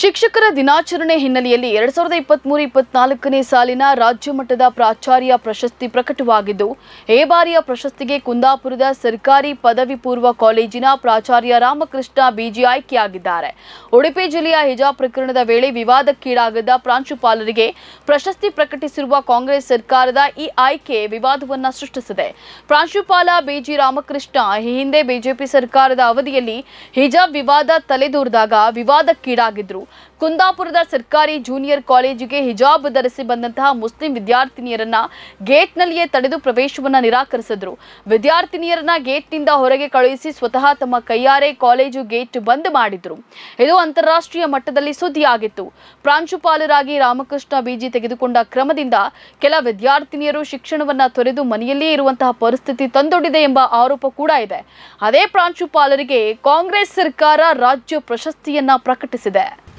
ಶಿಕ್ಷಕರ ದಿನಾಚರಣೆ ಹಿನ್ನೆಲೆಯಲ್ಲಿ ಎರಡ್ ಸಾವಿರದ ಇಪ್ಪತ್ಮೂರು ಇಪ್ಪತ್ನಾಲ್ಕನೇ ಸಾಲಿನ ರಾಜ್ಯ ಮಟ್ಟದ ಪ್ರಾಚಾರ್ಯ ಪ್ರಶಸ್ತಿ ಪ್ರಕಟವಾಗಿದ್ದು, ಈ ಬಾರಿಯ ಪ್ರಶಸ್ತಿಗೆ ಕುಂದಾಪುರದ ಸರ್ಕಾರಿ ಪದವಿ ಪೂರ್ವ ಕಾಲೇಜಿನ ಪ್ರಾಚಾರ್ಯ ರಾಮಕೃಷ್ಣ ಬಿಜಿ ಆಯ್ಕೆಯಾಗಿದ್ದಾರೆ. ಉಡುಪಿ ಜಿಲ್ಲೆಯ ಹಿಜಾ ಪ್ರಕರಣದ ವೇಳೆ ವಿವಾದಕ್ಕೀಡಾಗದ ಪ್ರಾಂಶುಪಾಲರಿಗೆ ಪ್ರಶಸ್ತಿ ಪ್ರಕಟಿಸಿರುವ ಕಾಂಗ್ರೆಸ್ ಸರ್ಕಾರದ ಈ ಆಯ್ಕೆ ವಿವಾದವನ್ನು ಸೃಷ್ಟಿಸಿದೆ. ಪ್ರಾಂಶುಪಾಲ ಬಿಜಿ ರಾಮಕೃಷ್ಣ, ಈ ಹಿಂದೆ ಬಿಜೆಪಿ ಸರ್ಕಾರದ ಅವಧಿಯಲ್ಲಿ ಹಿಜಾಬ್ ವಿವಾದ ತಲೆದೋರಿದಾಗ ವಿವಾದಕ್ಕೀಡಾಗಿದ್ರು. ಕುಂದಾಪುರದ ಸರ್ಕಾರಿ ಜೂನಿಯರ್ ಕಾಲೇಜಿಗೆ ಹಿಜಾಬ್ ಧರಿಸಿ ಬಂದಂತಹ ಮುಸ್ಲಿಂ ವಿದ್ಯಾರ್ಥಿನಿಯರನ್ನ ಗೇಟ್ನಲ್ಲಿಯೇ ತಡೆದು ಪ್ರವೇಶವನ್ನು ನಿರಾಕರಿಸಿದ್ರು. ವಿದ್ಯಾರ್ಥಿನಿಯರನ್ನ ಗೇಟ್ನಿಂದ ಹೊರಗೆ ಕಳುಹಿಸಿ ಸ್ವತಃ ತಮ್ಮ ಕೈಯಾರೆ ಕಾಲೇಜು ಗೇಟ್ ಬಂದ್ ಮಾಡಿದ್ರು. ಇದು ಅಂತಾರಾಷ್ಟ್ರೀಯ ಮಟ್ಟದಲ್ಲಿ ಸುದ್ದಿಯಾಗಿತ್ತು. ಪ್ರಾಂಶುಪಾಲರಾಗಿ ರಾಮಕೃಷ್ಣ ಬಿಜಿ ತೆಗೆದುಕೊಂಡ ಕ್ರಮದಿಂದ ಕೆಲ ವಿದ್ಯಾರ್ಥಿನಿಯರು ಶಿಕ್ಷಣವನ್ನ ತೊರೆದು ಮನೆಯಲ್ಲಿಯೇ ಇರುವಂತಹ ಪರಿಸ್ಥಿತಿ ತಂದೊಡ್ಡಿದೆ ಎಂಬ ಆರೋಪ ಕೂಡ ಇದೆ. ಅದೇ ಪ್ರಾಂಶುಪಾಲರಿಗೆ ಕಾಂಗ್ರೆಸ್ ಸರ್ಕಾರ ರಾಜ್ಯ ಪ್ರಶಸ್ತಿಯನ್ನ ಪ್ರಕಟಿಸಿದೆ.